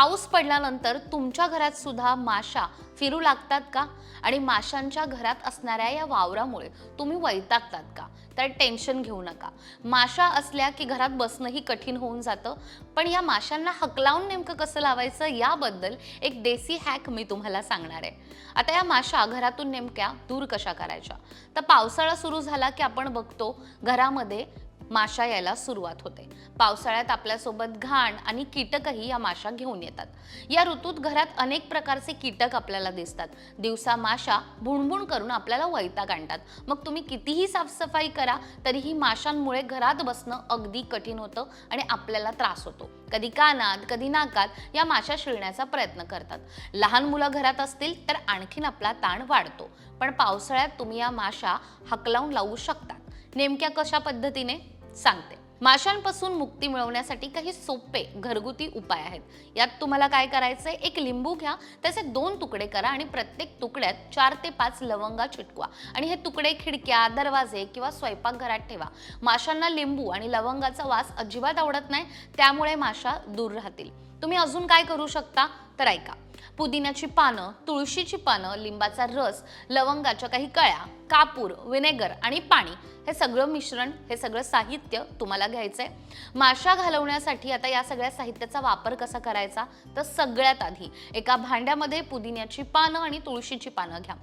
पाऊस पडल्यानंतर तुमच्या घरात सुद्धा माशा फिरू लागतात का? आणि माशांच्या घरात असणाऱ्या या वावरामुळे तुम्ही वैतागतात का? तर टेन्शन घेऊ नका. माशा असल्या की घरात बसणंही कठीण होऊन जातं. पण या माशांना हकलावून नेमकं कसं लावायचं याबद्दल एक देसी हॅक मी तुम्हाला सांगणार आहे. आता या माशा घरातून नेमक्या दूर कशा करायच्या? तर पावसाळा सुरू झाला की आपण बघतो घरामध्ये माशा यायला सुरुवात होते. पावसाळ्यात आपल्यासोबत घाण आणि कीटकही या माशा घेऊन येतात. या ऋतूत घरात अनेक प्रकारचे कीटक आपल्याला दिसतात. दिवसा माशा भुणभुण करून आपल्याला वैताग आणतात. मग तुम्ही कितीही साफसफाई करा तरीही माशांमुळे घरात बसणं अगदी कठीण होतं आणि आपल्याला त्रास होतो. कधी कानात कधी नाकात या माशा शिळण्याचा प्रयत्न करतात. लहान मुलं घरात असतील तर आणखीन आपला ताण वाढतो. पण पावसाळ्यात तुम्ही या माशा हकलावून लावू शकतात. नेमक्या कशा पद्धतीने? सांगते. माशांपासून मुक्ती मिळवण्यासाठी काही सोपे घरगुती उपाय आहेत. यात तुम्हाला काय करायचंय? एक लिंबू घ्या त्याचे दोन तुकडे करा आणि प्रत्येक तुकड्यात चार ते पाच लवंगा चिटकवा. आणि हे तुकडे खिडक्या दरवाजे किंवा स्वयंपाकघरात ठेवा. माशांना लिंबू आणि लवंगाचा वास अजिबात आवडत नाही त्यामुळे माशा दूर राहतील. तुम्ही अजून काय करू शकता? तर ऐका. पुदिन्याची पानं तुळशीची पानं लिंबाचा रस लवंगाच्या काही कळ्या कापूर विनेगर आणि पाणी हे सगळं मिश्रण हे सगळं साहित्य तुम्हाला घ्यायचंय. माशा घालवण्यासाठी आता या सगळ्या साहित्याचा वापर कसा करायचा? तर सगळ्यात आधी एका भांड्यामध्ये पुदिन्याची पानं आणि तुळशीची पानं घ्या.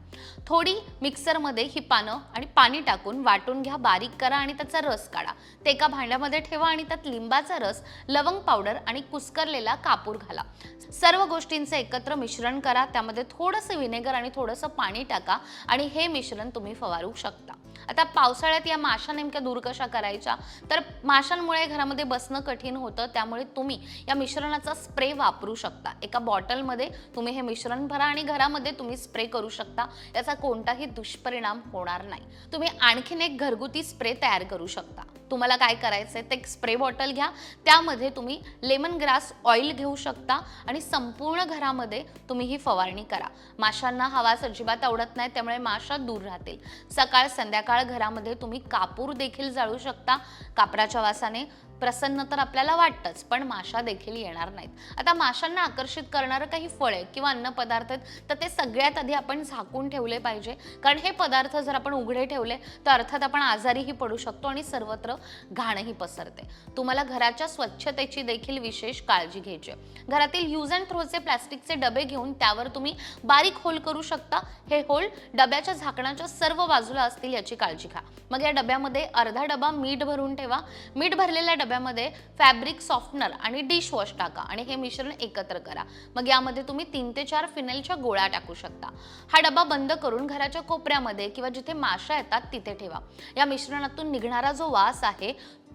थोडी मिक्सरमध्ये ही पानं आणि पाणी टाकून वाटून घ्या बारीक करा आणि त्याचा रस काढा. ते एका भांड्यामध्ये ठेवा आणि त्यात लिंबाचा रस लवंग पावडर आणि कुस्करलेला कापूर घाला. सर्व गोष्टींचं एकत्र मिश्रण करा त्यामध्ये थोडंसं व्हिनेगर आणि थोडंसं पाणी टाका आणि हे मिश्रण तुम्ही फवारू शकता. आता पावसाळ्यात या माशा नेमक्या दूर कशा करायच्या? तर माशांमुळे घरामध्ये बसणं कठीण होतं त्यामुळे तुम्ही या मिश्रणाचा स्प्रे वापरू शकता. एका बॉटलमध्ये तुम्ही हे मिश्रण भरा आणि घरामध्ये तुम्ही स्प्रे करू शकता. याचा कोणताही दुष्परिणाम होणार नाही. तुम्ही आणखीन एक घरगुती स्प्रे तयार करू शकता. तुम्हाला काय करायचं आहे ते एक स्प्रे बॉटल घ्या. त्यामध्ये तुम्ही लेमन ग्रास ऑइल घेऊ शकता आणि संपूर्ण घरामध्ये तुम्ही ही फवारणी करा. माशांना हवास अजिबात आवडत नाही त्यामुळे माशा दूर राहतील. सकाळ संध्याकाळ घरामध्ये तुम्ही कापूर देखील जाळू शकता. कापराच्या वासाने प्रसन्न तर आपल्याला वाटतंच पण माशा देखील येणार नाहीत. आता माशांना आकर्षित करणारं काही फळे किंवा अन्न पदार्थ आहेत तर ते सगळ्यात आधी आपण झाकून ठेवले पाहिजे. कारण हे पदार्थ जर आपण उघडे ठेवले तर अर्थात आपण आजारीही पडू शकतो आणि सर्वत्र घाणही पसरते. तुम्हाला घराच्या स्वच्छतेची देखील विशेष काळजी घ्यायची आहे. घरातील यूज अँड थ्रोचे प्लास्टिकचे डबे घेऊन त्यावर तुम्ही बारीक होल करू शकता. हे होल डब्याच्या झाकणाच्या सर्व बाजूला असतील याची काळजी घ्या. मग या डब्यामध्ये अर्धा डबा मीठ भरून ठेवा. मीठ भरलेल्या डब्यामध्ये फॅब्रिक सॉफ्टनर आणि डिशवॉश टाका आणि हे मिश्रण एकत्र करा. मग यामध्ये तुम्ही तीन ते चार फिनेलच्या गोळ्या टाकू शकता. हा डबा बंद करून घराच्या कोपऱ्यामध्ये किंवा जिथे माशा येतात तिथे ठेवा. या मिश्रणातून निघणारा जो वास आहे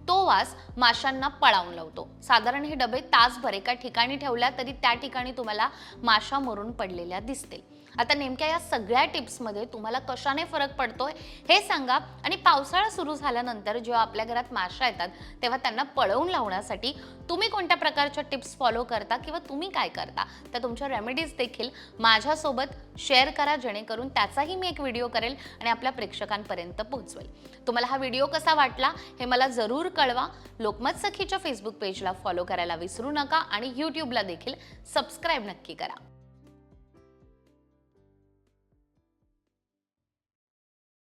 तो वास माशांना पळावून लावतो. साधारण हे डबे तासभर एका ठिकाणी ठेवल्या तरी त्या ठिकाणी तुम्हाला माशा मरून पडलेल्या दिसतील. आता नेमक्या या सगळ्या टिप्समध्ये तुम्हाला कशाने फरक पडतोय हे सांगा. आणि पावसाळा सुरू झाल्यानंतर जेव्हा आपल्या घरात माशा येतात तेव्हा त्यांना पळवून लावण्यासाठी तुम्ही कोणत्या प्रकारच्या टिप्स फॉलो करता किंवा तुम्ही काय करता? तर तुमच्या रेमेडीज देखील माझ्यासोबत शेअर करा जेणेकरून त्याचाही मी एक व्हिडिओ करेल आणि आपल्या प्रेक्षकांपर्यंत पोहोचवेल. तुम्हाला हा व्हिडिओ कसा वाटला हे मला जरूर कळवा. लोकमत सखीच्या फेसबुक पेजला फॉलो करायला विसरू नका आणि यूट्यूबला देखील सबस्क्राईब नक्की करा.